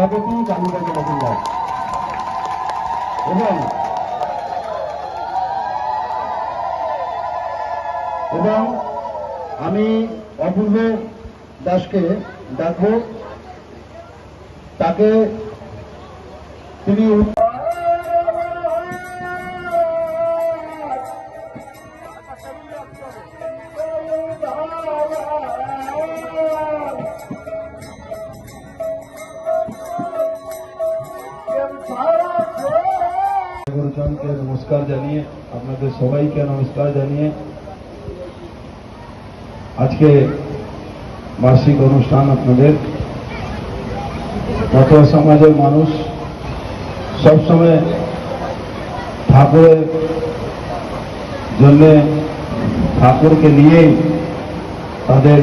সভাপতি কালীবাগ মজুমদার এবং এবং আমি অপূর্ব দাসকে ডাকব। তাকে তিনি নমস্কার জানিয়ে আপনাদের সবাইকে নমস্কার জানিয়ে আজকে বার্ষিক অনুষ্ঠান আপনাদের মত সমাজের মানুষ সবসময় ঠাকুরের জন্য ঠাকুরকে নিয়েই তাদের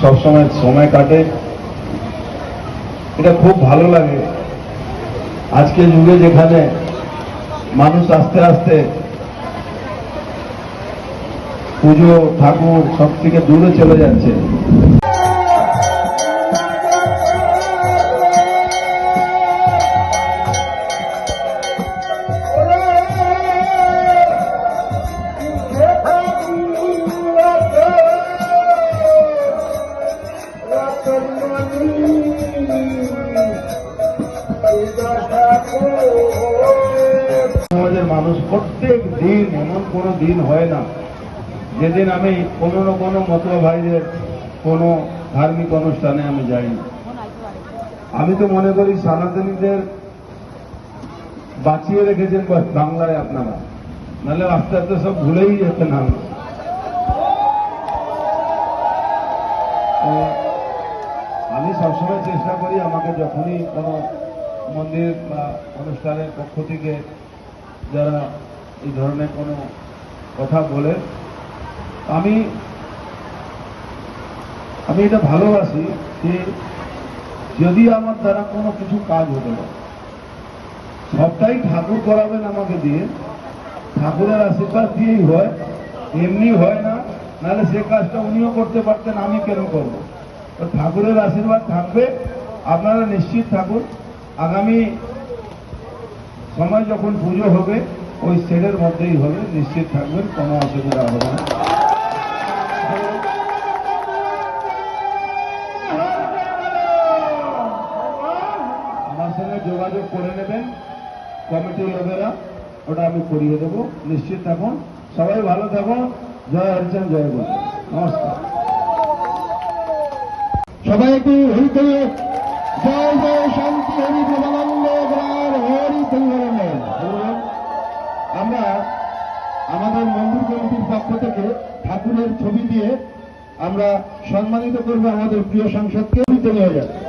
সবসময় সময় কাটে এটা খুব ভালো লাগে আজকে যুগে যেখানে মানুষ আস্তে আস্তে পুজো ঠাকুর সব থেকে দূরে চলে যাচ্ছে। প্রত্যেক দিন এমন কোনো দিন হয় না, যেদিন আমি কোনো না কোনো মতুয়া ভাইদের কোনো ধার্মিক অনুষ্ঠানে আমি যাইনি। আমি তো মনে করি সনাতনীদের বাঁচিয়ে রেখেছেন বাংলায় আপনারা, নাহলে আস্তে আস্তে সব ভুলেই যেতেন আমরা। আমি সবসময় চেষ্টা করি আমাকে যখনই কোনো মন্দির বা অনুষ্ঠানের পক্ষ থেকে যারা এই ধরনের কোনো কথা বলে, আমি আমি এটা ভালোবাসি যে যদি আমার দ্বারা কোনো কিছু কাজ হতে পারে। সবটাই ঠাকুর করাবেন আমাকে দিয়ে। ঠাকুরের আশীর্বাদ দিয়েই হয়, এমনি হয় না, নাহলে সে কাজটা উনিও করতে পারতেন, আমি কেন করব? তো ঠাকুরের আশীর্বাদ থাকবে, আপনারা নিশ্চিত থাকুন। আগামী সময় যখন পুজো হবে ওই সেলের মধ্যেই হবে, নিশ্চিত থাকবেন, কোনো অসুবিধা হবে না। আমার সঙ্গে যোগাযোগ করে নেবেন কমিটির লোকেরা, ওটা আমি করিয়ে দেবো। নিশ্চিত থাকুন। সবাই ভালো থাকুন। জয় হরিচান জয় গুরু নমস্কার। সবাই একটু হইতে জয় জয়, শান্তি, হরি প্রধানন্দ হরি সঙ্গরণের আমরা আমাদের মন্দির কমিটির পক্ষ থেকে ঠাকুরের ছবি দিয়ে আমরা সম্মানিত করব আমাদের প্রিয় সাংসদকে নিয়ে যাবে